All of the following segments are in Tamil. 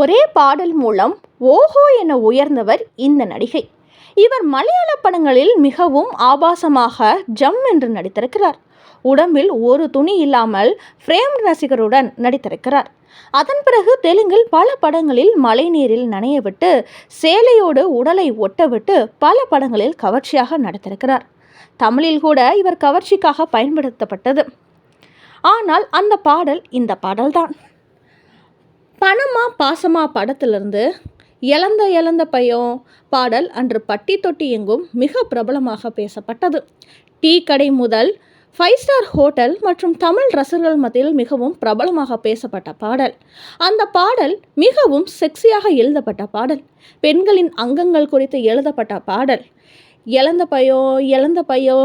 ஒரே பாடல் மூலம் ஓஹோ என உயர்ந்தவர் இந்த நடிகை. இவர் மலையாள படங்களில் மிகவும் ஆபாசமாக ஜம் என்று நடித்திருக்கிறார். உடம்பில் ஒரு துணி இல்லாமல் ஃப்ரேம் ரசிகருடன் நடித்திருக்கிறார். அதன் பிறகு தெலுங்கில் பல படங்களில் மழைநீரில் நனைய விட்டு சேலையோடு உடலை ஒட்டவிட்டு பல படங்களில் கவர்ச்சியாக நடித்திருக்கிறார். தமிழில் கூட இவர் கவர்ச்சிக்காக பயன்படுத்தப்பட்டது. ஆனால் அந்த பாடல் இந்த பாடல்தான். பணமா பாசமா படத்திலிருந்து இழந்த இழந்த பையன் பாடல் அன்று பட்டி தொட்டி எங்கும் மிக பிரபலமாக பேசப்பட்டது. டீ கடை முதல் ஃபைவ் ஸ்டார் ஹோட்டல் மற்றும் தமிழ் ரசிகர்கள் மத்தியில் மிகவும் பிரபலமாக பேசப்பட்ட பாடல். அந்த பாடல் மிகவும் செக்ஸியாக எழுதப்பட்ட பாடல். பெண்களின் அங்கங்கள் குறித்து எழுதப்பட்ட பாடல். இழந்த பயோ இழந்த பயோ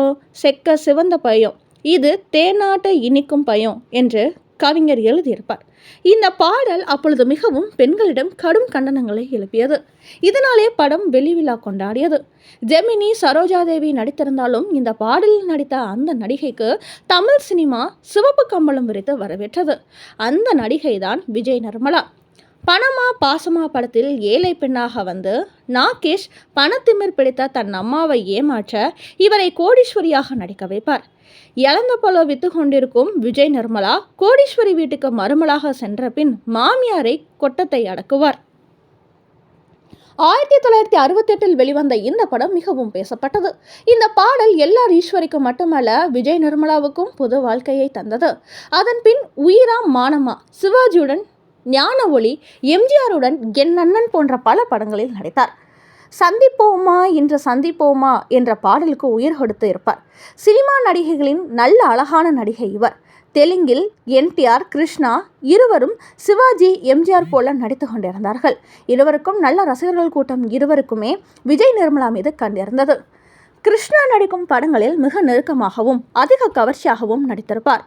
செக்க சிவந்த பயோ இது தேநாட்டை இனிக்கும் பயம் என்று கவிஞர் எழுதியிருப்பார். இந்த பாடல் அப்பொழுது மிகவும் பெண்களிடம் கடும் கண்டனங்களை எழுப்பியது. இதனாலே படம் வெளிவிழா கொண்டாடியது. ஜெமினி சரோஜாதேவி நடித்திருந்தாலும் இந்த பாடலில் நடித்த அந்த நடிகைக்கு தமிழ் சினிமா சிவப்பு கம்பளம் விரித்து வரவேற்றது. அந்த நடிகை தான் விஜய் நிர்மலா. பணமா பாசமா படத்தில் ஏழை பெண்ணாக வந்து நாகேஷ் பணத்திமிர் பிடித்த தன் அம்மாவை ஏமாற்ற இவரை கோடீஸ்வரியாக நடிக்க வைப்பார். இழந்த போல வித்து கொண்டிருக்கும் விஜய் நிர்மலா கோடீஸ்வரி வீட்டுக்கு மருமலாக சென்ற பின் மாமியாரை கொட்டத்தை அடக்குவார். ஆயிரத்தி தொள்ளாயிரத்தி அறுபத்தெட்டில் வெளிவந்த இந்த படம் மிகவும் பேசப்பட்டது. இந்த பாடல் எல்லார் ஈஸ்வரிக்கும் மட்டுமல்ல விஜய் நிர்மலாவுக்கும் புது வாழ்க்கையை தந்தது. அதன் பின் உயிரா மானமா சிவாஜியுடன் ஞான ஒளி எம்ஜிஆருடன் என் அண்ணன் போன்ற பல படங்களில் நடித்தார். சந்திப்போமா இன்று சந்திப்போமா என்ற பாடலுக்கு உயிர் கொடுத்து இருப்பார். சினிமா நடிகைகளின் நல்ல அழகான நடிகை இவர். தெலுங்கில் என்டிஆர் கிருஷ்ணா இருவரும் சிவாஜி எம்ஜிஆர் போல நடித்து கொண்டிருந்தார்கள். இருவருக்கும் நல்ல ரசிகர்கள் கூட்டம் இருவருக்குமே விஜய் நிர்மலா மீது கண்டிருந்தது. கிருஷ்ணா நடிக்கும் படங்களில் மிக நெருக்கமாகவும் அதிக கவர்ச்சியாகவும் நடித்திருப்பார்.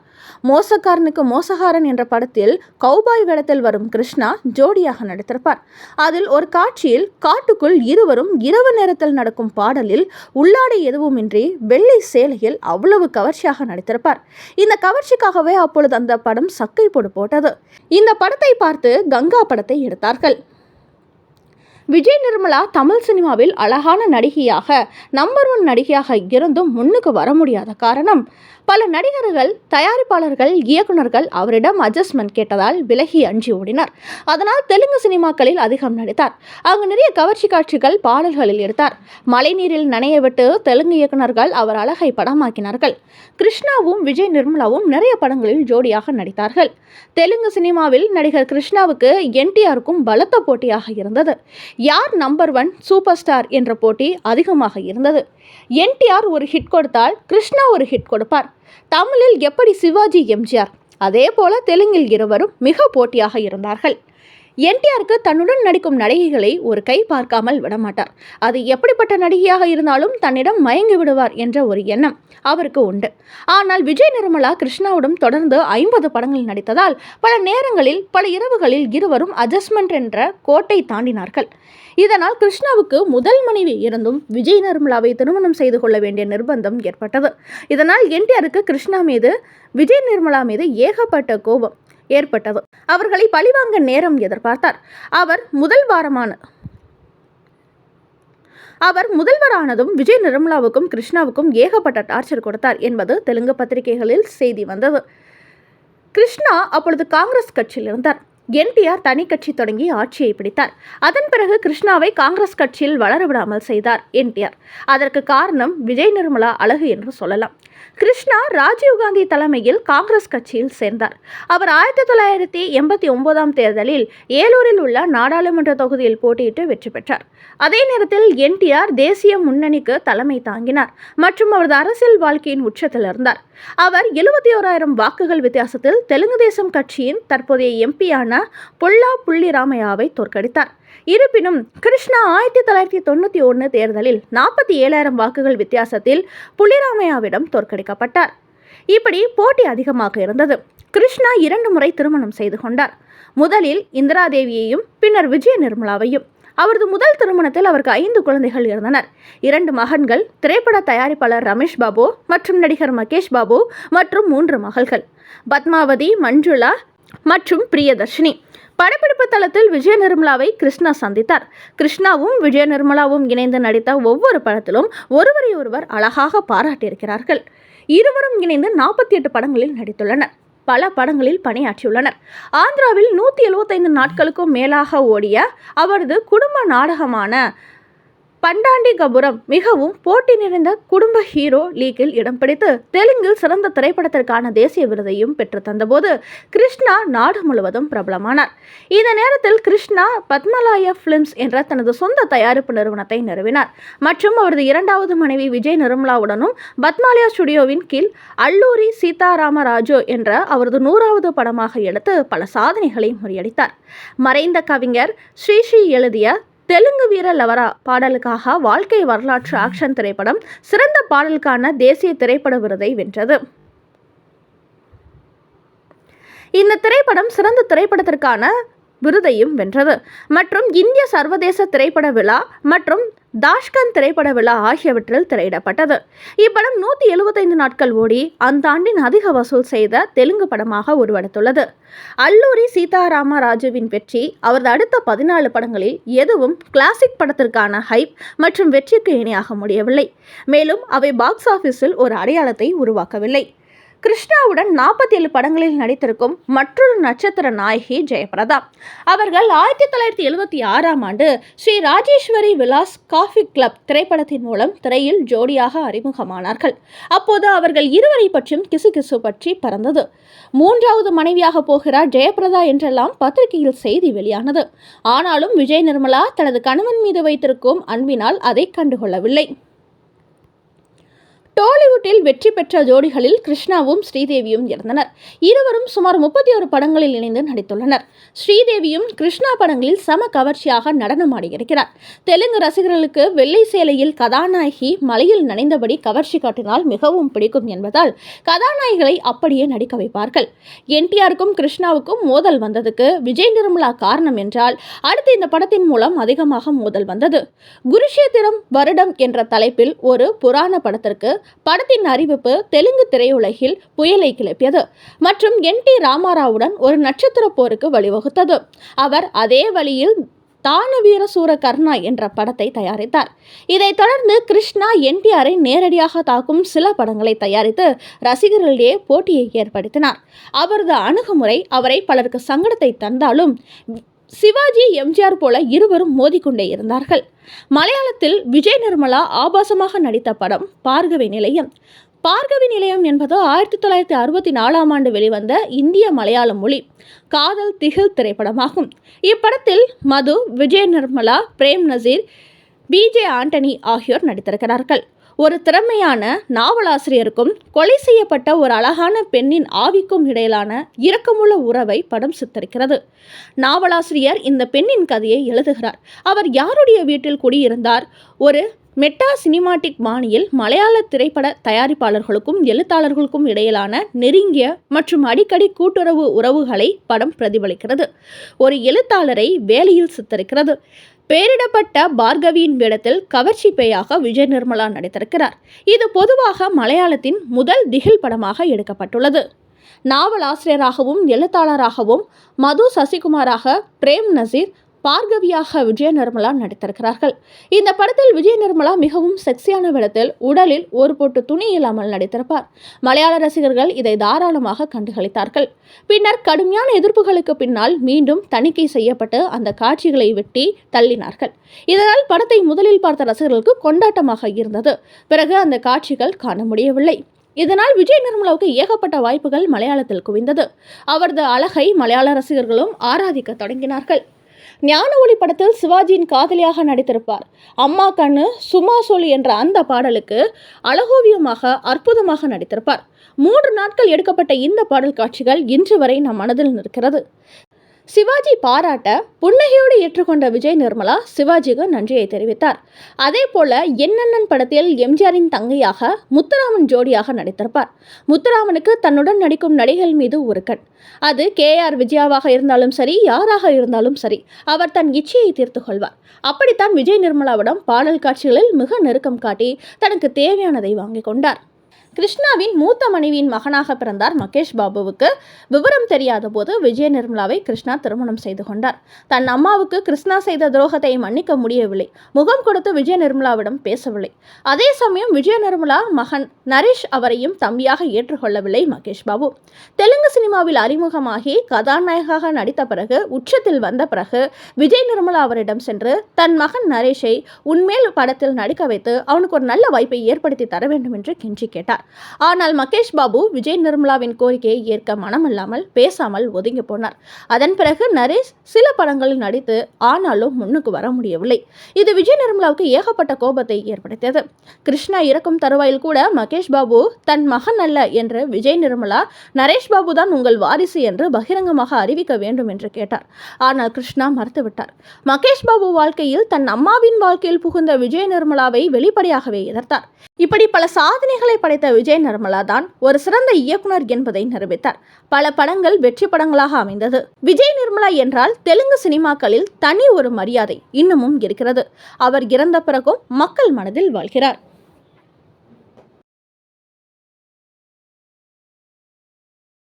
மோசக்காரனுக்கு மோசகாரன் என்ற படத்தில் கௌபாய் வேடத்தில் வரும் கிருஷ்ணா ஜோடியாக நடித்திருப்பார். அதில் ஒரு காட்சியில் காட்டுக்குள் இருவரும் இரவு நேரத்தில் நடக்கும் பாடலில் உள்ளாடை எதுவுமின்றி வெள்ளை சேலையில் அவ்வளவு கவர்ச்சியாக நடித்திருப்பார். இந்த கவர்ச்சிக்காகவே அப்பொழுது அந்த படம் சக்கை போடு போட்டது. இந்த படத்தை பார்த்து கங்கா படத்தை எடுத்தார்கள். விஜய் நிர்மலா தமிழ் சினிமாவில் அழகான நடிகையாக நம்பர் ஒன் நடிகையாக இருந்தும் முன்னுக்கு வர முடியாத காரணம் பல நடிகர்கள் தயாரிப்பாளர்கள் இயக்குனர்கள் அவரிடம் அட்ஜஸ்ட்மெண்ட் கேட்டதால் விலகி அஞ்சி ஓடினார். அதனால் தெலுங்கு சினிமாக்களில் அதிகம் நடித்தார். அங்கு நிறைய கவர்ச்சி காட்சிகள் பாடல்களில் எடுத்தார். மழைநீரில் நனைய விட்டு தெலுங்கு இயக்குனர்கள் அவர் அழகை படமாக்கினார்கள். கிருஷ்ணாவும் விஜய் நிர்மலாவும் நிறைய படங்களில் ஜோடியாக நடித்தார்கள். தெலுங்கு சினிமாவில் நடிகர் கிருஷ்ணாவுக்கு என்டிஆருக்கும் பலத்த போட்டியாக இருந்தது. யார் நம்பர் ஒன் சூப்பர் ஸ்டார் என்ற போட்டி அதிகமாக இருந்தது. என்டிஆர் ஒரு ஹிட் கொடுத்தால் கிருஷ்ணா ஒரு ஹிட் கொடுப்பார். தமிழில் எப்படி சிவாஜி எம்ஜிஆர்? அதே போல தெலுங்கில் இருவரும் மிக போட்டியாக இருந்தார்கள். என்டிஆருக்கு தன்னுடன் நடிக்கும் நடிகைகளை ஒரு கை பார்க்காமல் விடமாட்டார். அது எப்படிப்பட்ட நடிகையாக இருந்தாலும் தன்னிடம் மயங்கி விடுவார் என்ற ஒரு எண்ணம் அவருக்கு உண்டு. ஆனால் விஜய் நிர்மலா கிருஷ்ணாவுடன் தொடர்ந்து ஐம்பது படங்கள் நடித்ததால் பல நேரங்களில் பல இரவுகளில் இருவரும் அட்ஜஸ்ட்மெண்ட் என்ற கோட்டை தாண்டினார்கள். இதனால் கிருஷ்ணாவுக்கு முதல் மனைவி இருந்தும் விஜய் நிர்மலாவை திருமணம் செய்து கொள்ள வேண்டிய நிர்பந்தம் ஏற்பட்டது. இதனால் என்டிஆருக்கு கிருஷ்ணா மீது விஜய் நிர்மலா மீது ஏகப்பட்ட கோபம். ஏற்பட்டது. அவர்களை பழிவாங்க நேரம் எதிர்பார்த்தார். அவர் முதல் வாரமான அவர் முதல்வரானதும் விஜய் நிர்மலாவுக்கும் கிருஷ்ணாவுக்கும் ஏகப்பட்ட டார்ச்சர் கொடுத்தார் என்பது தெலுங்கு பத்திரிகைகளில் செய்தி வந்தது. கிருஷ்ணா அப்பொழுது காங்கிரஸ் கட்சியில் இருந்தார். என்டிஆர் தனி கட்சி தொடங்கி ஆட்சியை பிடித்தார். அதன் பிறகு கிருஷ்ணாவை காங்கிரஸ் கட்சியில் வளர விடாமல் செய்தார் என்டிஆர் அதற்கு காரணம் விஜய் நிர்மலா அழகு என்று சொல்லலாம். கிருஷ்ணா ராஜீவ்காந்தி தலைமையில் காங்கிரஸ் கட்சியில் சேர்ந்தார். அவர் ஆயிரத்தி தொள்ளாயிரத்தி எண்பத்தி ஒன்பதாம் தேர்தலில் ஏலூரில் உள்ள நாடாளுமன்ற தொகுதியில் போட்டியிட்டு வெற்றி பெற்றார். அதே நேரத்தில் என்டிஆர் தேசிய முன்னணிக்கு தலைமை தாங்கினார் மற்றும் அவரது அரசியல் வாழ்க்கையின் உச்சத்தில் இருந்தார். அவர் எழுபத்தி ஓராயிரம் வாக்குகள் வித்தியாசத்தில் தெலுங்கு தேசம் கட்சியின் தற்போதைய எம்பியான பொல்லா புள்ளிராமையாவை தோற்கடித்தார். இருப்பினும் கிருஷ்ணா ஆயிரத்தி தொள்ளாயிரத்தி தொண்ணூற்றி ஒன்று தேர்தலில் நாற்பத்தி ஏழாயிரம் வாக்குகள் வித்தியாசத்தில் புள்ளிராமையாவிடம் தோற்கடிக்கப்பட்டார். இப்படி போட்டி அதிகமாக இருந்தது. கிருஷ்ணா இரண்டு முறை திருமணம் செய்து கொண்டார். முதலில் இந்திரா தேவியையும் பின்னர் விஜய நிர்மலாவையும். அவரது முதல் திருமணத்தில் அவருக்கு ஐந்து குழந்தைகள் இருந்தனர். இரண்டு மகன்கள் திரைப்பட தயாரிப்பாளர் ரமேஷ் பாபு மற்றும் நடிகர் மகேஷ் பாபு மற்றும் மூன்று மகள்கள். பத்மாவதி மஞ்சுளா மற்றும் பிரியதர்ஷினி. படப்பிடிப்பு தளத்தில் விஜய நிர்மலாவை கிருஷ்ணா சந்தித்தார். கிருஷ்ணாவும் விஜய நிர்மலாவும் இணைந்து நடித்த ஒவ்வொரு படத்திலும் ஒருவரை ஒருவர் அழகாக பாராட்டியிருக்கிறார்கள். இருவரும் இணைந்து நாற்பத்தி எட்டு படங்களில் நடித்துள்ளனர். பல படங்களில் பணியாற்றியுள்ளனர். ஆந்திராவில் நூற்றி எழுபத்தைந்து நாட்களுக்கும் மேலாக ஓடிய அவரது குடும்ப நாடகமான பண்டாண்டி கபுரம் மிகவும் போட்டி நிறைந்த குடும்ப ஹீரோ லீக்கில் இடம் பிடித்து தெலுங்கில் சிறந்த திரைப்படத்திற்கான தேசிய விருதையும் பெற்று தந்தபோது கிருஷ்ணா நாடு முழுவதும் பிரபலமானார். இந்த நேரத்தில் கிருஷ்ணா பத்மலாய பிலிம்ஸ் என்ற தனது சொந்த தயாரிப்பு நிறுவனத்தை நிறுவினார். மற்றும் அவரது இரண்டாவது மனைவி விஜய் நிர்மலாவுடனும் பத்மாலயா ஸ்டுடியோவின் கீழ் அல்லூரி சீதாராமராஜு என்ற அவரது நூறாவது படமாக எடுத்து பல சாதனைகளை முறியடித்தார். மறைந்த கவிஞர் ஸ்ரீஸ்ரீ எழுதிய தெலுங்கு வீர லவரா பாடலுக்காக வாழ்க்கை வரலாற்று ஆக்ஷன் திரைப்படம் சிறந்த பாடலுக்கான தேசிய திரைப்பட விருதை வென்றது. இந்த திரைப்படம் சிறந்த திரைப்படத்திற்கான விருதையும் வென்றது. மற்றும் இந்திய சர்வதேச திரைப்பட விழா மற்றும் தாஷ்கன் திரைப்பட விழா ஆகியவற்றில் திரையிடப்பட்டது. இப்படம் நூற்றி எழுபத்தைந்து நாட்கள் ஓடி அந்த ஆண்டின் அதிக வசூல் செய்த தெலுங்கு படமாக உருவெடுத்துள்ளது. அல்லூரி சீதாராம ராஜுவின் வெற்றி அவரது அடுத்த பதினாலு படங்களில் எதுவும் கிளாசிக் படத்திற்கான ஹைப் மற்றும் வெற்றிக்கு இணையாக முடியவில்லை. மேலும் அவை பாக்ஸ் ஆஃபீஸில் ஒரு அடையாளத்தை உருவாக்கவில்லை. கிருஷ்ணாவுடன் நாற்பத்தி ஏழு படங்களில் நடித்திருக்கும் மற்றொரு நட்சத்திர நாயகி ஜெயபிரதா அவர்கள் ஆயிரத்தி தொள்ளாயிரத்தி எழுபத்தி ஆறாம் ஆண்டு ஸ்ரீ ராஜேஸ்வரி விலாஸ் காஃபி கிளப் திரைப்படத்தின் மூலம் திரையில் ஜோடியாக அறிமுகமானார்கள். அப்போது அவர்கள் இருவரை பற்றியும் கிசுகிசு பற்றி பறந்தது. மூன்றாவது மனைவியாக போகிறார் ஜெயபிரதா என்றெல்லாம் பத்திரிகையில் செய்தி வெளியானது. ஆனாலும் விஜய் நிர்மலா தனது கணவன் மீது வைத்திருக்கும் அன்பினால் அதை கண்டுகொள்ளவில்லை. டாலிவுட்டில் வெற்றி பெற்ற ஜோடிகளில் கிருஷ்ணாவும் ஸ்ரீதேவியும் இருந்தனர் இருவரும் சுமார் முப்பத்தி ஒரு படங்களில் இணைந்து நடித்துள்ளனர். ஸ்ரீதேவியும் கிருஷ்ணா படங்களில் சம கவர்ச்சியாக நடனமாடியிருக்கிறார். தெலுங்கு ரசிகர்களுக்கு வெள்ளை சேலையில் கதாநாயகி மலையில் நனைந்தபடி கவர்ச்சி காட்டினால் மிகவும் பிடிக்கும் என்பதால் கதாநாயகிகளை அப்படியே நடிக்க வைப்பார்கள். என்டிஆருக்கும் கிருஷ்ணாவுக்கும் மோதல் வந்ததுக்கு விஜய் நிர்மலா காரணம் என்றால் அடுத்து இந்த படத்தின் மூலம் அதிகமாக மோதல் வந்தது. குருஷேத்திரம் வருடம் என்ற தலைப்பில் ஒரு புராண படத்திற்கு படத்தின் அறிவிப்பு தெலுங்கு திரையுலகில் புயலை கிளப்பியது மற்றும் என் டி ராமாராவுடன் ஒரு நட்சத்திர போருக்கு வழிவகுத்தது. அவர் அதே வழியில் தானவீர சூர கர்ணா என்ற படத்தை தயாரித்தார். இதைத் தொடர்ந்து கிருஷ்ணா என்டிஆரை நேரடியாக தாக்கும் சில படங்களை தயாரித்து ரசிகர்களிடையே போட்டியை ஏற்படுத்தினார். அவரது அணுகுமுறை அவரை பலருக்கு சங்கடத்தை தந்தாலும் சிவாஜி எம்ஜிஆர் போல இருவரும் மோதிக்கொண்டே இருந்தார்கள். மலையாளத்தில் விஜய் நிர்மலா ஆபாசமாக நடித்த படம் பார்கவி நிலையம். பார்கவி நிலையம் என்பது ஆயிரத்தி தொள்ளாயிரத்தி அறுபத்தி நாலாம் ஆண்டு வெளிவந்த இந்திய மலையாள மொழி காதல் திகில் திரைப்படமாகும். இப்படத்தில் மது விஜய் நிர்மலா பிரேம் நசீர் பிஜே ஆண்டனி ஆகியோர் நடித்திருக்கிறார்கள். ஒரு திறமையான நாவலாசிரியருக்கும் கொலை செய்யப்பட்ட ஒரு அழகான பெண்ணின் ஆவிக்கும் இடையிலான இரக்கமுள்ள உறவை படம் சித்தரிக்கிறது. நாவலாசிரியர் இந்த பெண்ணின் கதையை எழுதுகிறார். அவர் யாருடைய வீட்டில் குடியிருந்தார்? ஒரு மெட்டா சினிமாட்டிக் பாணியில் மலையாள திரைப்பட தயாரிப்பாளர்களுக்கும் எழுத்தாளர்களுக்கும் இடையிலான நெருங்கிய மற்றும் அடிக்கடி கூட்டுறவு உறவுகளை படம் பிரதிபலிக்கிறது. ஒரு எழுத்தாளரை வேலையில் சித்தரிக்கிறது. பெயரிடப்பட்ட பார்கவியின் வேடத்தில் கவர்ச்சி பேயாக விஜய் நிர்மலா நடித்திருக்கிறார். இது பொதுவாக மலையாளத்தின் முதல் திகில் படமாக எடுக்கப்பட்டுள்ளது. நாவல் ஆசிரியராகவும் எழுத்தாளராகவும் மது சசிகுமாராக பிரேம் நசீர் பார்கவியாக விஜய நிர்மலா நடித்திருக்கிறார்கள். இந்த படத்தில் விஜய நிர்மலா மிகவும் செக்ஸியான விடத்தில் உடலில் ஒரு பொட்டு துணி இல்லாமல் நடித்திருப்பார். மலையாள ரசிகர்கள் இதை தாராளமாக கண்டுகளித்தார்கள். பின்னர் கடுமையான எதிர்ப்புகளுக்கு பின்னால் மீண்டும் தணிக்கை செய்யப்பட்டு அந்த காட்சிகளை வெட்டி தள்ளினார்கள். இதனால் படத்தை முதலில் பார்த்த ரசிகர்களுக்கு கொண்டாட்டமாக இருந்தது. பிறகு அந்த காட்சிகள் காண முடியவில்லை. இதனால் விஜய் நிர்மலாவுக்கு ஏகப்பட்ட வாய்ப்புகள் மலையாளத்தில் குவிந்தது. அவரது அழகை மலையாள ரசிகர்களும் ஆராதிக்க தொடங்கினார்கள். ஞான ஒளி படத்தில் சிவாஜியின் காதலியாக நடித்திருப்பார். அம்மா கண்ணு சும்மா சொல் என்ற அந்த பாடலுக்கு அழகோவியமாக அற்புதமாக நடித்திருப்பார். மூன்று நாட்கள் எடுக்கப்பட்ட இந்த பாடல் காட்சிகள் இன்று வரை நம் மனதில் நிற்கிறது. சிவாஜி பாராட்ட புன்னகையோடு ஏற்றுக்கொண்ட விஜய் நிர்மலா சிவாஜிக்கு நன்றியை தெரிவித்தார். அதே போல என்னண்ணன் படத்தில் எம்ஜிஆரின் தங்கையாக முத்துராமன் ஜோடியாக நடித்திருப்பார். முத்துராமனுக்கு தன்னுடன் நடிக்கும் நடிகள் மீது ஒரு கண் அது கே ஆர் விஜயாவாக இருந்தாலும் சரி யாராக இருந்தாலும் சரி அவர் தன் இச்சையை தீர்த்து கொள்வார். அப்படித்தான் விஜய் நிர்மலாவிடம் பாடல் காட்சிகளில் மிக நெருக்கம் காட்டி தனக்கு தேவையானதை வாங்கிக் கொண்டார். கிருஷ்ணாவின் மூத்த மனைவியின் மகனாக பிறந்தார் மகேஷ் பாபுவுக்கு விவரம் தெரியாத போது விஜய நிர்மலாவை கிருஷ்ணா திருமணம் செய்து கொண்டார். தன் அம்மாவுக்கு கிருஷ்ணா செய்த துரோகத்தை மன்னிக்க முடியவில்லை. முகம் கொடுத்து விஜய நிர்மலாவிடம் பேசவில்லை. அதே சமயம் விஜய நிர்மலா மகன் நரேஷ் அவரையும் தம்பியாக ஏற்றுக்கொள்ளவில்லை மகேஷ் பாபு. தெலுங்கு சினிமாவில் அறிமுகமாகி கதாநாயகாக நடித்த பிறகு உச்சத்தில் வந்த பிறகு விஜய் நிர்மலா அவரிடம் சென்று தன் மகன் நரேஷை உன்மேல் படத்தில் நடிக்க வைத்து அவனுக்கு ஒரு நல்ல வாய்ப்பை ஏற்படுத்தி தர வேண்டும் என்று கெஞ்சி கேட்டார். ஆனால் மகேஷ் பாபு விஜய் நிர்மலாவின் கோரிக்கையை ஏற்க மனமில்லாமல் பேசாமல் ஒதுங்கி போனார். அதன் பிறகு நரேஷ் சில படங்களில் நடித்து ஆனாலும் முன்னுக்கு வர முடியவில்லை. இது விஜய் நிர்மலாவுக்கு ஏகப்பட்ட கோபத்தை ஏற்படுத்தியது. கிருஷ்ணா இறக்கும் தருவாயில் கூட மகேஷ் பாபு தன் மகன் அல்ல என்று விஜய் நிர்மலா நரேஷ் பாபு தான் உங்கள் வாரிசு என்று பகிரங்கமாக அறிவிக்க வேண்டும் என்று கேட்டார். ஆனால் கிருஷ்ணா மறுத்துவிட்டார். மகேஷ் பாபு வாழ்க்கையில் தன் அம்மாவின் வாழ்க்கையில் புகுந்த விஜய் நிர்மலாவை வெளிப்படையாகவே எதிர்த்தார். இப்படி பல சாதனைகளை படைத்த விஜய் நிர்மலா தான் ஒரு சிறந்த இயக்குனர் என்பதை நிரூபித்தார். பல படங்கள் வெற்றி படங்களாக அமைந்தது. விஜய் நிர்மலா என்றால் தெலுங்கு சினிமாக்களில் தனி ஒரு மரியாதை இன்னமும் இருக்கிறது. அவர் இறந்த பிறகும் மக்கள் மனதில் வாழ்கிறார்.